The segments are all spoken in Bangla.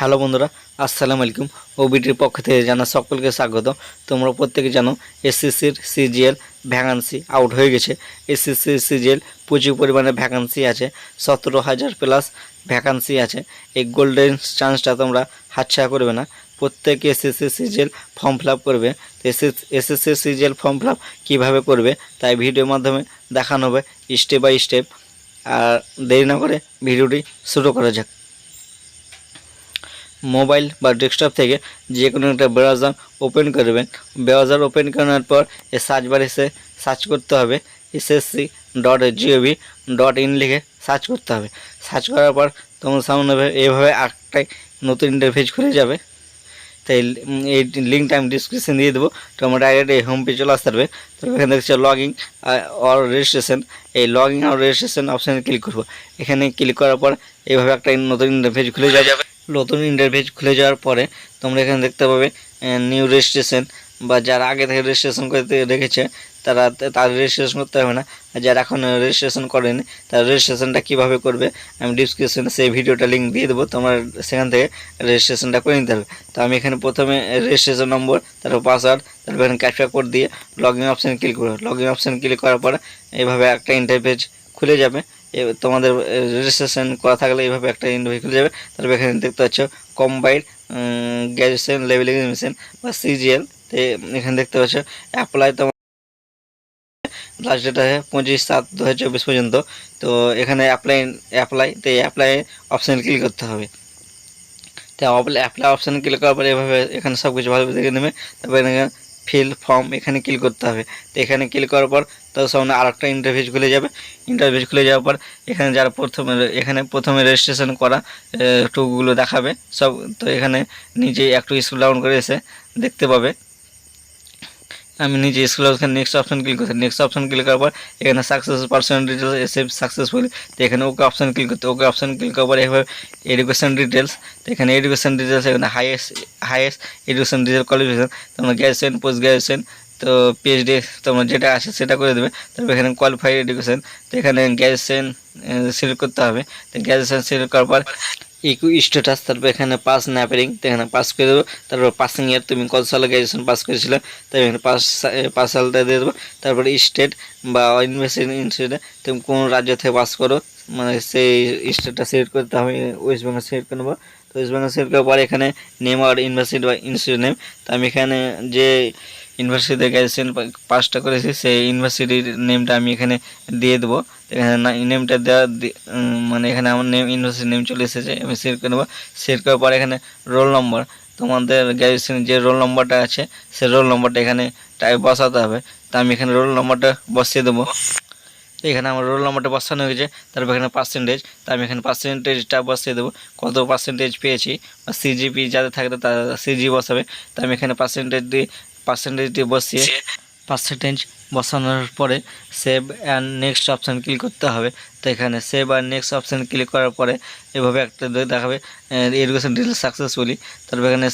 হ্যালো বন্ধুরা, আসসালামু আলাইকুম। ওবিটির পক্ষ থেকে জানা সকলকে স্বাগত। তোমরা প্রত্যেকে জানো, এসএসসির সিজিএল ভ্যাকান্সি আউট হয়ে গেছে। এসএসসির সিজিএল প্রচুর পরিমাণে ভ্যাকান্সি আছে, সতেরো হাজার প্লাস ভ্যাকান্সি আছে। এই গোল্ডেন চান্সটা তোমরা হাতছাড়া করবে না। প্রত্যেকে এসএসসি সিজিএল ফর্ম ফিল করবে। এসএসসি সিজিএল ফর্ম ফিল কীভাবে করবে, তাই ভিডিওর মাধ্যমে দেখানো হবে স্টেপ বাই স্টেপ। আর দেরি না করে ভিডিওটি শুরু করা যাক। মোবাইল বা ডেস্কটপ থেকে যে কোনো একটা ব্রাউজার ওপেন করবেন ব্রাউজার ওপেন করার পর সার্চ বার এসে সার্চ করতে হবে। SSC dot G O V dot in লিখে সার্চ করতে হবে। সার্চ করার পর তোমার সামনে এভাবে- একটাই নতুন ইন্টারফেস খুলে যাবে। তাই এই লিঙ্কটা আমি ডিসক্রিপশন দিয়ে দেবো। তোমরা ডাইরেক্ট এই হোম পেজ চলে আসতে পারবে। তারপর এখানে দেখছ লগ অর রেজিস্ট্রেশন এই লগ ইন আর রেজিস্ট্রেশন অপশানে ক্লিক করব। এখানে ক্লিক করার পর এইভাবে একটা নতুন ইন্টারফেস খুলে যাবে। নতুন ইন্টারফেস খুলে যাওয়ার পরে তোমরা এখানে দেখতে পাবে নিউ রেজিস্ট্রেশন বা যারা আগে থেকে রেজিস্ট্রেশন করতে রেখেছে তারা তার রেজিস্ট্রেশন করতে হবে না। আর যারা এখন রেজিস্ট্রেশন করেনি, তার রেজিস্ট্রেশনটা কীভাবে করবে, আমি ডিসক্রিপশনে সেই ভিডিওটা লিঙ্ক দিয়ে দেবো, তোমার সেখান থেকে রেজিস্ট্রেশনটা করে নিতে হবে তো আমি এখানে প্রথমে রেজিস্ট্রেশন নম্বর তারপর পাসওয়ার্ড তারপর এখানে ক্যাপচা কোড দিয়ে লগ ইন অপশান ক্লিক করব। লগ ইন অপশানে ক্লিক করার পরে এইভাবে একটা ইন্টারফেস খুলে যাবে। তোমাদের রেজিস্ট্রেশন করা থাকলে এইভাবে একটা ইন্টারভিউ খুলে যাবে। তারপর এখানে দেখতে পাচ্ছ কম্বাইন্ড গ্র্যাজুয়েশন লেভেলিং এডমিশন বা সিজিএল তো এখানে দেখতে পাচ্ছ অ্যাপ্লাই তোমার লাস্ট ডেট আছে পঁচিশ সাত দু হাজার চব্বিশ পর্যন্ত। তো এখানে অ্যাপ্লাই অ্যাপ্লাই তো অ্যাপ্লাই অপশান ক্লিক করতে হবে। তো অ্যাপ্লাই অপশান ক্লিক করার পরে এভাবে এখানে সব কিছু ভালোভাবে দেখে নেবে। তারপর এখানে ফিল ফর্ম এখানে ক্লিক করতে হবে। তো এখানে ক্লিক করার পর তার সামনে আরেকটা ইন্টারভিউ খুলে যাবে। ইন্টারভিউ খুলে যাওয়ার পর এখানে যারা প্রথমে এখানে প্রথমে রেজিস্ট্রেশন করা টুকগুলো দেখাবে। সব তো এখানে নিজে একটু স্কুল ডাউন করে এসে দেখতে পাবে। আমি নিজে স্কুল ওখানে নেক্সট অপশন ক্লিক করতে নেক্সট অপশন ক্লিক করার পর এখানে সাকসেস পার্সোনাল ডিটেলস এসে সাকসেসফুল তো এখানে ওকে অপশন ক্লিক করতে ওকে অপশন ক্লিক করার পর এভাবে এডুকেশন ডিটেলস তো এখানে এডুকেশন ডিটেলস এখানে highest highest education detail qualification তোমরা গ্র্যাজুয়েশন পোস্ট গ্র্যাজুয়েশন তো পিএইচডি তোমরা যেটা আছে সেটা করে দেবে। তারপর এখানে কোয়ালিফাইড এডুকেশন তো এখানে গ্র্যাজুয়েশন সিলেক্ট করতে হবে। তো গ্র্যাজুয়েশন সিলেক্ট করার পর ইকু স্ট্যাটাস তারপর এখানে পাস ন্যাপারিং তো এখানে পাস করে দেবো। তারপর পাসিং ইয়ার তুমি কত সালে গ্র্যাজুয়েশন পাস করেছিলে? তো এখানে পাস পাস সালটা দিয়ে দেবো। তারপরে স্টেট বা ইউনিভার্সিটি ইনস্টিটিউটে তুমি কোন রাজ্য থেকে পাস করো? মানে সেই স্টেটটা সিলেক্ট করতে হবে ওয়েস্ট বেঙ্গল সিলেক্ট করে নেব। তো ওয়েস্ট বেঙ্গল সিলেক্ট করার পরে এখানে নেম আর ইউনিভার্সিটি বা ইনস্টিটিউট নেম তো আমি এখানে যে ইউনিভার্সিটিতে গ্র্যাজুয়েশন পাসটা করেছি, সেই ইউনিভার্সিটির নেমটা আমি এখানে দিয়ে দেবো। এখানে নেমটা দেওয়া মানে এখানে আমার নেম ইউনিভার্সিটির নেম চলে এসেছে, আমি সিলেক্ট করে নেব। সিলেক্ট করার পর এখানে রোল নম্বর তোমাদের গ্র্যাজুয়েশন যে রোল নম্বরটা আছে, সেই রোল নম্বরটা এখানে টাইপ বসাতে হবে। তো আমি এখানে রোল নম্বরটা বসিয়ে দেবো। এখানে আমার রোল নম্বরটা বসানো হয়েছে, তারপর এখানে পার্সেন্টেজ তো আমি এখানে পার্সেন্টেজটা বসিয়ে দেবো। কত পার্সেন্টেজ পেয়েছি, বা সিজিপি যাদের থাকবে তারা সিজি বসাবে। তো আমি এখানে পার্সেন্টেজ দিয়ে পার্সেন্টেজ দিয়ে বসিয়ে পার্সেন্টেজ বসানোর পরে save and next option click করতে হবে। তো এখানে সেভ আর নেক্সট অপশান ক্লিক করার পরে এভাবে একটা দেখাবে এডুকেশন ডিটেল সাকসেসফুলি তারপর এখানে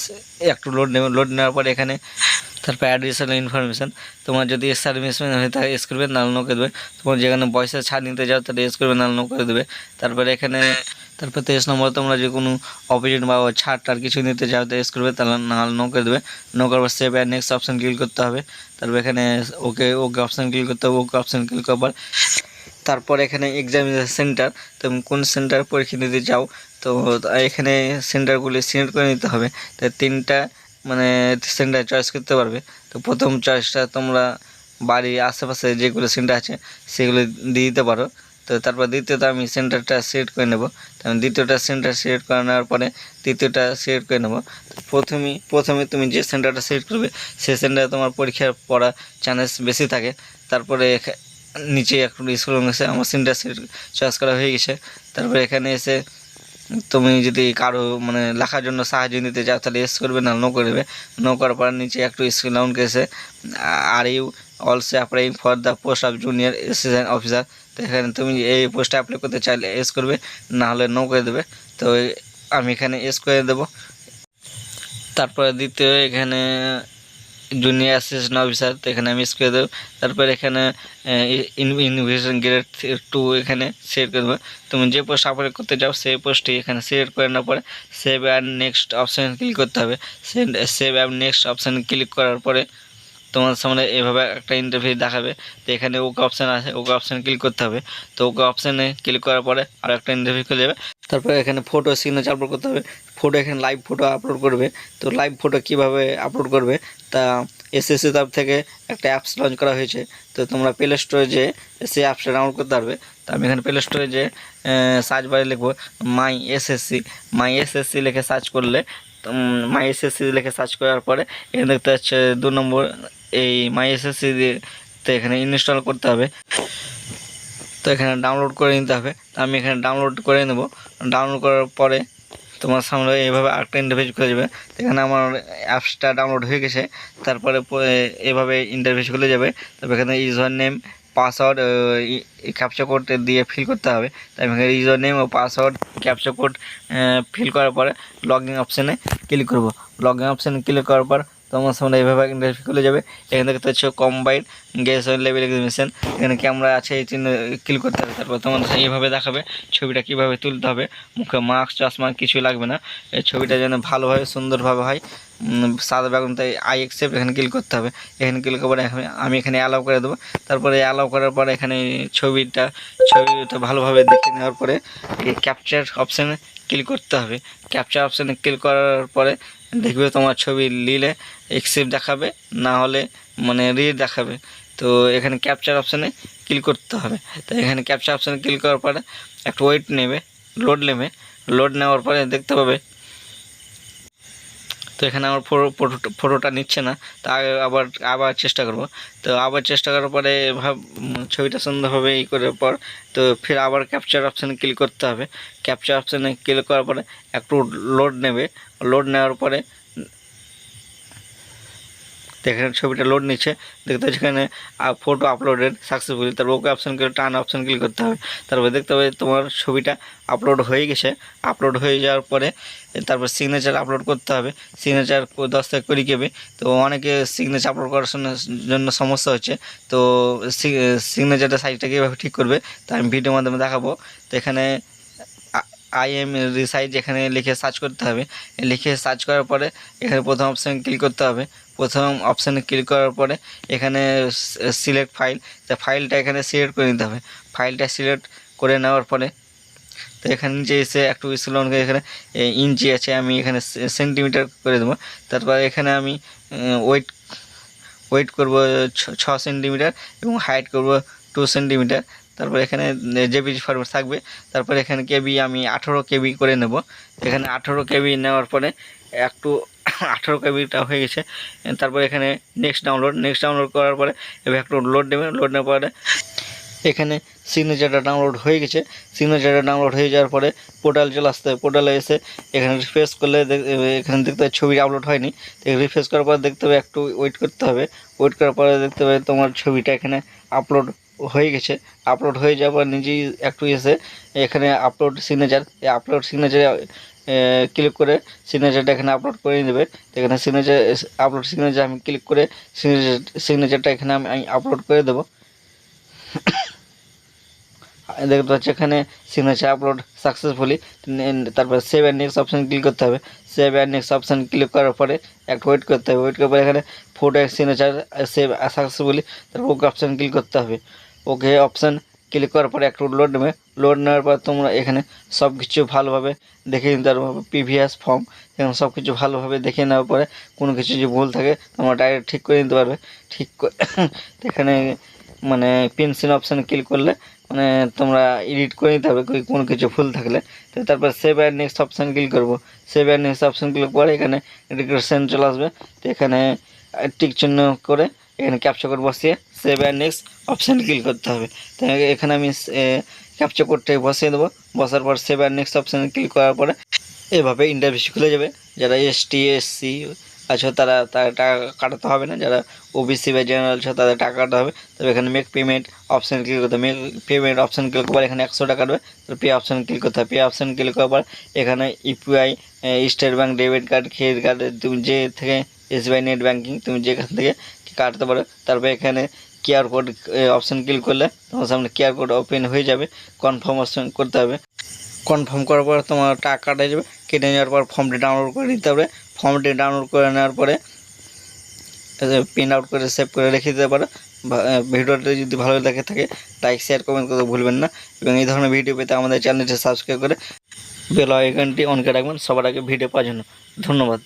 একটু লোড নেবে লোড নেওয়ার পরে এখানে তারপর অ্যাডিশনাল ইনফরমেশান তোমার যদি সার্ভিসম্যান হয়ে থাকে এস করবে নাল নো করে দেবে। তোমার যেখানে পয়সা ছাড় নিতে যাও তাহলে এস করবে নাল নো করে দেবে। তারপরে এখানে তারপর তেইশ নম্বর তোমরা যে কোনো অপোজিট বা ছাড় টার কিছু নিতে চাও, তো করবে, তাহলে নো করে দেবে। নো করার পর save and next option click করতে হবে। তারপর এখানে ওকে ওকে অপশান ক্লিক করতে হবে, ওকে অপশান ক্লিক করার পর। তারপর এখানে এক্সামিনেশন সেন্টার তুমি কোন সেন্টার পরীক্ষা দিতে চাও, তো এখানে সেন্টারগুলি সিলেক্ট করে নিতে হবে। তো তিনটা মানে সেন্টার চয়েস করতে পারবে। তো প্রথম চয়েসটা তোমরা বাড়ির আশেপাশে যেগুলো সেন্টার আছে, সেগুলো দিয়ে দিতে পারো। তো তারপর দ্বিতীয়ত আমি সেন্টারটা সিলেক্ট করে নেব। তো আমি দ্বিতীয়টা সেন্টার সিলেক্ট করে নেওয়ার পরে তৃতীয়টা সিলেক্ট করে নেব। তো প্রথমেই প্রথমে তুমি যে সেন্টারটা সিলেক্ট করবে, সে সেন্টারে তোমার পরীক্ষার পড়া চান্স বেশি থাকে। তারপরে নিচে একটু স্কুল আমার সেন্টার চয়েস করা হয়ে গেছে। তারপরে এখানে এসে তুমি যদি কারও মানে লেখার জন্য সাহায্য নিতে চাও, তাহলে এস করবে, না নো করবে। নো করার পর নিচে একটু স্কুল ডাউন এসে are you also applying for the post of junior assistant officer তো এখানে তুমি এই পোস্টে অ্যাপ্লাই করতে চাইলে এস করবে, না হলে নো করে দেবে। তো আমি এখানে এস করে দেবো। তারপরে দ্বিতীয় এখানে জুনিয়র অ্যাসিস্ট্যান্ট অফিসার তো এখানে আমি করে দেবো। তারপর এখানে ইনভিটেশন গ্রেড টু এখানে সিলেক্ট করে দেবো তুমি যে পোস্ট আপলোড করতে চাও, সেই পোস্টটি এখানে সিলেক্ট করে নেওয়ার পরে save and next option click করতে হবে। Save and next option click করার পরে তোমার সামনে এভাবে একটা ইন্টারভিউ দেখাবে। তো এখানে ওকে অপশান আছে, ওকে অপশান ক্লিক করতে হবে। তো ওকে অপশানে ক্লিক করার পরে আর একটা ইন্টারভিউ খুলে যাবে তারপরে এখানে ফটো সিগনেচার আপলোড করতে হবে। ফটো এখানে লাইভ ফটো আপলোড করবে। তো লাইভ ফটো কীভাবে আপলোড করবে? তা এসএসসি তরফ থেকে একটা অ্যাপস লঞ্চ করা হয়েছে। তো তোমরা প্লে স্টোরে যে সেই অ্যাপসটা ডাউনলোড করতে পারবে। তো আমি এখানে প্লে স্টোরে যে সার্চ বারে লিখব মাই এসএসসি মাই এসএসসি লিখে সার্চ করলে মাই এসএসসি লিখে সার্চ করার পরে এখানে দেখতে হচ্ছে দু নম্বর, এই মাই এসএসসি তো এখানে ইনস্টল করতে হবে। তো এখানে ডাউনলোড করে নিতে হবে। আমি এখানে ডাউনলোড করে নেব। ডাউনলোড করার পরে তোমার সামনে এইভাবে আরেকটা ইন্টারভিউ খুলে যাবে। এখানে আমার অ্যাপসটা ডাউনলোড হয়ে গেছে। তারপরে এভাবে ইন্টারভিউ খুলে যাবে। তারপর এখানে user name password captcha code দিয়ে ফিল করতে হবে। তাই এখানে ইউজার নেম ও পাসওয়ার্ড ক্যাপচা কোড ফিল করার পরে লগ ইন অপশানে ক্লিক করব। লগ ইন অপশানে ক্লিক করার পর তোমার সামনে এইভাবে ইন্টারভিউ খুলে যাবে। এখান থেকে হচ্ছে কম্বাইন গ্যাস লেভেল এক্সিবিশন এখানে ক্যামেরা আছে এই চিহ্ন ক্লিক করতে হবে, তারপর তোমার এইভাবে দেখাবে ছবিটা কীভাবে তুলতে হবে। মুখে মাস্ক চশমা, কিছু লাগবে না। এই ছবিটা যেন ভালোভাবে, সুন্দরভাবে হয়। সাদা বেগুন তাই আই অ্যাকসেপ্ট এখানে ক্লিক করতে হবে। এখানে ক্লিক করে এখানে- আমি এখানে অ্যালাউ করে দেবো। তারপরে অ্যালাউ করার পরে এখানে ছবিটা ছবিটা ভালোভাবে দেখে নেওয়ার পরে ক্যাপচার অপশানে ক্লিক করতে হবে। ক্যাপচার অপশানে ক্লিক করার পরে দেখবে তোমার ছবি নিলে এক্সেপ্ট দেখাবে, না হলে মানে রিড দেখাবে। তো এখানে ক্যাপচার অপশানে ক্লিক করতে হবে। তো এখানে ক্যাপচার অপশানে ক্লিক করার পরে একটা ওয়েট নেবে লোড নেবে। লোড নেওয়ার পরে দেখতে পাবে তো এখানে আমার ফটো, ফটো- ফটোটা নিচ্ছে না, তা আবার আবার চেষ্টা করব। তো আবার চেষ্টা করার পরে ভাব ছবিটা সুন্দরভাবে ই করার পর, তো ফের আবার ক্যাপচার অপশানে ক্লিক করতে হবে। ক্যাপচার অপশানে ক্লিক করার পরে একটু লোড নেবে। লোড নেওয়ার পরে তো এখানে ছবিটা লোড নিচ্ছে। দেখতে পাচ্ছি এখানে ফটো আপলোডেড সাকসেসফুলি তারপর ওকে অপশান করে টান অপশান ক্লিক করতে হবে। তারপর দেখতে হবে তোমার ছবিটা আপলোড হয়ে গেছে। আপলোড হয়ে যাওয়ার পরে, তারপর সিগনেচার আপলোড করতে হবে। সিগনেচার দশ থেকে কুড়ি কেবি। তো অনেকে সিগনেচার আপলোড করার জন্য সমস্যা হচ্ছে। তো সিগনেচারটা সাইজটা কীভাবে ঠিক করবে, তা আমি ভিডিওর মাধ্যমে দেখাবো। তো এখানে আই এম রিসাইজ এখানে লিখে সার্চ করতে হবে। লিখে সার্চ করার পরে এখানে প্রথম অপশানে ক্লিক করতে হবে। প্রথম অপশানে ক্লিক করার পরে এখানে সিলেক্ট ফাইল তা ফাইলটা এখানে সিলেক্ট করে নিতে হবে। ফাইলটা সিলেক্ট করে নেওয়ার পরে তো এখানে নিচে এসে একটু স্লোন এখানে ইঞ্চি আছে, আমি এখানে সেন্টিমিটার করে দেবো। তারপর এখানে আমি ওয়েট ওয়েট করব ছ সেন্টিমিটার এবং হাইট করব টু সেন্টিমিটার তারপর এখানে জেপিজি ফরম্যাট থাকবে, তারপর এখানে কেবি আমি আঠেরো কেবি করে নেব। এখানে আঠেরো কেবি নেওয়ার পরে একটু আঠেরো কেবিটা হয়ে গেছে। তারপর এখানে নেক্সট ডাউনলোড নেক্সট ডাউনলোড করার পরে এবার একটু লোড নেবে লোড নেওয়ার পরে এখানে সিগনেচারটা ডাউনলোড হয়ে গেছে। সিগনেচারটা ডাউনলোড হয়ে যাওয়ার পরে পোর্টাল চলে আসতে হবে। পোর্টালে এসে এখানে রিফ্রেশ করলে এখানে দেখতে হবে ছবি আপলোড হয়নি। তো রিফ্রেশ করার পর দেখতে হবে, একটু ওয়েট করতে হবে। ওয়েট করার পরে দেখতে হবে তোমার ছবিটা এখানে আপলোড হয়ে গেছে আপলোড হয়ে যাওয়ার নিজেই একটু এসে এখানে আপলোড সিগনেচার এই আপলোড সিগনেচারে ক্লিক করে সিগনেচারটা এখানে আপলোড করে নেবে। এখানে সিগনেচার আপলোড সিগনেচার আমি ক্লিক করে সিগনেচার সিগনেচারটা এখানে আমি আপলোড করে দেবো। দেখতে পাচ্ছি এখানে সিগনেচার আপলোড সাকসেসফুলি তারপর save and next option click করতে হবে। Save and next option click করার পরে একটু ওয়েট করতে হবে। ওয়েট করার পরে এখানে ফটো সিগনেচার সেভ সাকসেসফুলি তারপর ওকে অপশান ক্লিক করতে হবে। ওকে অপশান ক্লিক করার পরে একটু লোড নেবে। লোড নেওয়ার পর তোমরা এখানে সব কিছু ভালোভাবে দেখে নিতে পারবে প্রিভিয়াস ফর্ম এবং সব কিছু ভালোভাবে দেখে নেওয়ার পরে কোনো কিছু যদি ভুল থাকে, তোমরা ডাইরেক্ট ঠিক করে নিতে পারবে। ঠিক এখানে মানে পেন্সিল অপশানে ক্লিক করলে মানে তোমরা এডিট করে নিতে হবে কোনো কিছু ভুল থাকলে। তো তারপর save and next option click করব। Save and next option click করে এখানে রিগ্রেশন চলে আসবে। তো এখানে টিক চিহ্ন করে এখানে ক্যাপচার কোড বসিয়ে save and next option click করতে হবে। তো এখানে আমি ক্যাপচার কোডটাই বসিয়ে দেবো। বসার পর সেভ অ্যান্ড নেক্সট অপশানে ক্লিক করার পরে এভাবে ইন্টারভিউ খুলে যাবে। যারা এস টি এস সি আছে তারা টাকা কাটাতে হবে না। যারা ওবিসি বা জেনারেল আছে তাদের টাকা কাটাতে হবে। তবে এখানে মেক পেমেন্ট অপশান ক্লিক করতে মেক পেমেন্ট অপশান ক্লিক করার এখানে একশো টাকা কাটবে। তো পে অপশান ক্লিক করতে হবে। পে অপশান ক্লিক করার পর এখানে UPI state bank debit card credit card তুমি যে থেকে এসবিআই নেট ব্যাঙ্কিং তুমি যেখান থেকে কাটতে পারো। তারপর এখানে কিউআর কোড অপশান ক্লিক করলে তোমার সামনে কিউআর কোড ওপেন হয়ে যাবে। কনফার্মেশন করতে হবে। কনফার্ম করার পর তোমার টাকা কাটা যাবে। কেটে নেওয়ার পর ফর্মটি ডাউনলোড করে নিতে হবে। ফর্মটি ডাউনলোড করে নেওয়ার পরে প্রিন্ট আউট করে সেভ করে রেখে দিতে পারো। ভিডিওটি যদি ভালো লাগে থাকে লাইক শেয়ার কমেন্ট করতে ভুলবেন না। এবং এই ধরনের ভিডিও পেতে আমাদের চ্যানেলটি সাবস্ক্রাইব করে বেল আইকনটি অন করে রাখবেন সবার আগে ভিডিও পাওয়ার জন্য। ধন্যবাদ।